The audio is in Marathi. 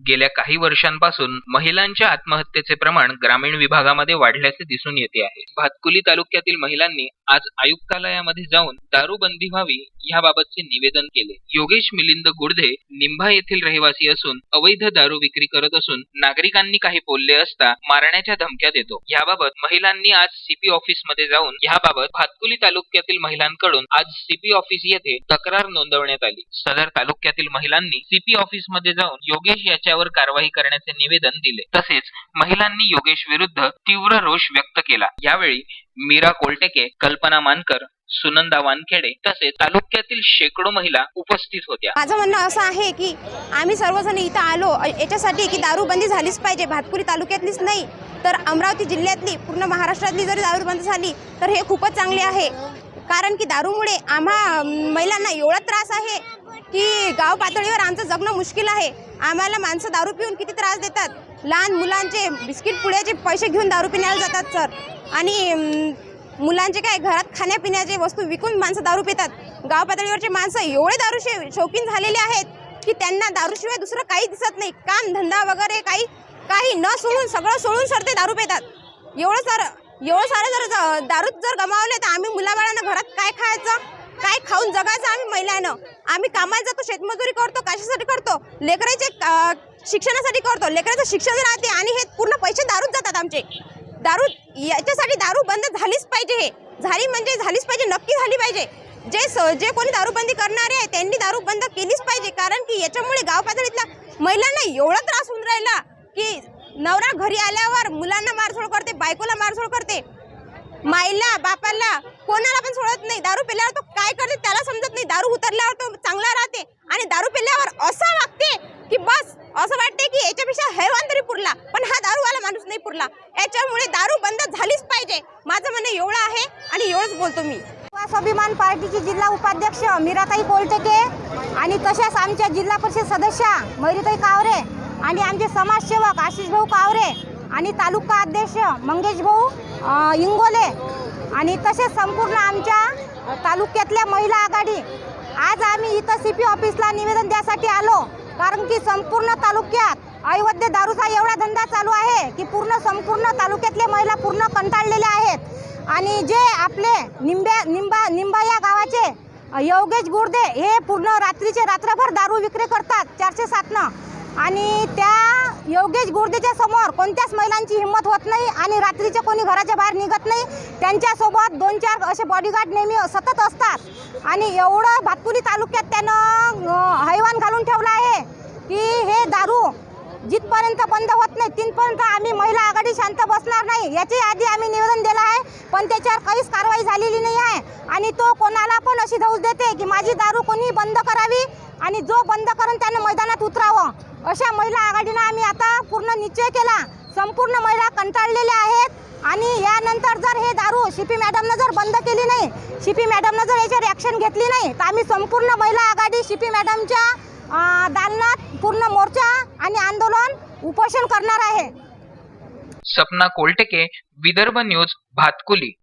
गेल्या काही वर्षांपासून महिलांच्या आत्महत्येचे प्रमाण ग्रामीण विभागामध्ये वाढल्याचे दिसून येते आहे. भातकुली तालुक्यातील महिलांनी आज आयुक्तालयामध्ये जाऊन दारूबंदी व्हावी याबाबतचे निवेदन केले. योगेश मिलिंद गुडधे निंभा येथील रहिवासी असून अवैध दारू विक्री करत असून नागरिकांनी काही बोलले असता मारण्याच्या धमक्या देतो. याबाबत महिलांनी आज सीपी ऑफिसमध्ये जाऊन याबाबत भातकुली तालुक्यातील महिलांकडून आज सीपी ऑफिस येथे तक्रार नोंदवण्यात आली. सदर तालुक्यातील महिलांनी सीपी ऑफिसमध्ये जाऊन योगेश त्याच्यावर कारवाई करण्याचे निवेदन दिले. तसेच महिलांनी योगेश विरुद्ध तीव्र रोष व्यक्त केला. यावेळी मीरा कोलटेके कल्पना मानकर सुनंदा वानखेडे तसेच तालुक्यातील शेकडो महिला उपस्थित होत्या. माझं म्हणणं असं आहे की आम्ही सर्वजण इथं आलो याच्यासाठी की दारूबंदी झालीच पाहिजे. भातपुरी तालुक्यातलीच नाही तर अमरावती जिल्ह्यातली पूर्ण महाराष्ट्रातली जरी दारूबंदी झाली तर हे खूपच चांगले आहे. कारण की दारूमुळे आम्हा महिलांना एवढा त्रास आहे की गाव पातळीवर आमचं जगणं मुश्किल आहे. आम्हाला माणसं दारू पिऊन किती त्रास देतात? लहान मुलांचे बिस्किट पुड्याचे पैसे घेऊन दारू पिण्याला जातात सर. आणि मुलांचे काय घरात खाण्यापिण्याचे वस्तू विकून माणसं दारू पितात? गाव पातळीवरचे माणसं एवढे दारूशे शौकीन झालेले आहेत की त्यांना दारूशिवाय दुसरं काही दिसत नाही. काम धंदा वगैरे काही काही न सोडून सगळं सोडून सर ते दारू पितात. एवढं सारं एवढं सारं जर दारूच जर गमावले तर आम्ही मुलाबाळांना घरात काय खायचं? काय खाऊन जगायचं आम्ही महिलांना. आम्ही कामाला जातो शेतमजुरी करतो कशासाठी करतो? लेकराचे शिक्षणासाठी करतो. लेकराचं शिक्षण राहते आणि हे पूर्ण पैसे दारूच जातात आमचे. दारू याच्यासाठी दारू बंद झालीच पाहिजे हे. झाली म्हणजे झालीच पाहिजे नक्की झाली पाहिजे. जे स जे कोणी दारूबंदी करणारे आहे त्यांनी दारू बंद केलीच पाहिजे. कारण की याच्यामुळे गाव पातळीतल्या महिलांना एवढा त्रास होऊन राहिला की नवरा घरी आल्यावर मुलांना मारझोड करते बायकोला मारझोड करते. माईला बापाला कोणाला पण सोडत नाही. दारू पिल्यावर तो काय करते त्याला समजत नाही. दारू उतरल्यावर तो चांगला राहते आणि दारू पिल्यावर असं वागते की बस असं वाटते की याच्यापेक्षा हैवान तरी पुरला. पण हा दारूवाला माणूस नाही पुरला. याच्यामुळे दारू बंद झालीच पाहिजे. माझं म्हणणं एवढं आहे आणि एवढंच बोलतो मी. स्वाभिमान पार्टीची जिल्हा उपाध्यक्ष मीराताई कोलटेके आणि तशाच आमच्या जिल्हा परिषद सदस्या मयुरीताई कावरे आणि आमचे समाजसेवक आशिष भाऊ कावरे आणि तालुका अध्यक्ष मंगेश भाऊ इंगोले आणि तसेच संपूर्ण आमच्या तालुक्यातल्या महिला आघाडी. आज आम्ही इथं सी पी ऑफिसला निवेदन द्यासाठी आलो कारण की संपूर्ण तालुक्यात अयोध्य दारूचा एवढा धंदा चालू आहे की पूर्ण संपूर्ण तालुक्यातले महिला पूर्ण कंटाळलेल्या आहेत. आणि जे आपले निंब्या निंबा निंबा या गावाचे योगेश गुर्दे हे पूर्ण रात्रीचे रात्रभर दारू विक्री करतात चारशे सातनं. आणि त्या योगेश गुर्देच्या समोर कोणत्याच महिलांची हिंमत होत नाही आणि रात्रीचे कोणी घराच्या बाहेर निघत नाही त्यांच्यासोबत दोन चार असे बॉडीगार्ड नेहमी सतत असतात. आणि एवढं भातपुरी तालुक्यात त्यानं हैवान घालून ठेवलं आहे की हे दारू जिथपर्यंत बंद होत नाही तिथपर्यंत आम्ही महिला आघाडी शांत बसणार नाही याची आधी आम्ही निवेदन दिलं आहे पण त्याच्यावर काहीच कारवाई झालेली नाही आहे. आणि तो कोणाला पण अशी धौस देते की माझी दारू कोणी बंद करावी आणि जो बंद करून त्यानं मैदानात उतरावं. अशा महिला आघाडीनं आम्ही आता पूर्ण निश्चय केला. संपूर्ण महिला कंटाळलेल्या आहेत. आणि यानंतर जर हे दारू शिपी मॅडमनं जर बंद केली नाही शिपी मॅडमनं जर याच्यावर ॲक्शन घेतली नाही तर आम्ही संपूर्ण महिला आघाडी शिपी मॅडमच्या दालनात पूर्ण मोर्चा आणि आंदोलन उपोषण करणार आहे. सपना कोलटेके विदर्भ न्यूज भातकुली.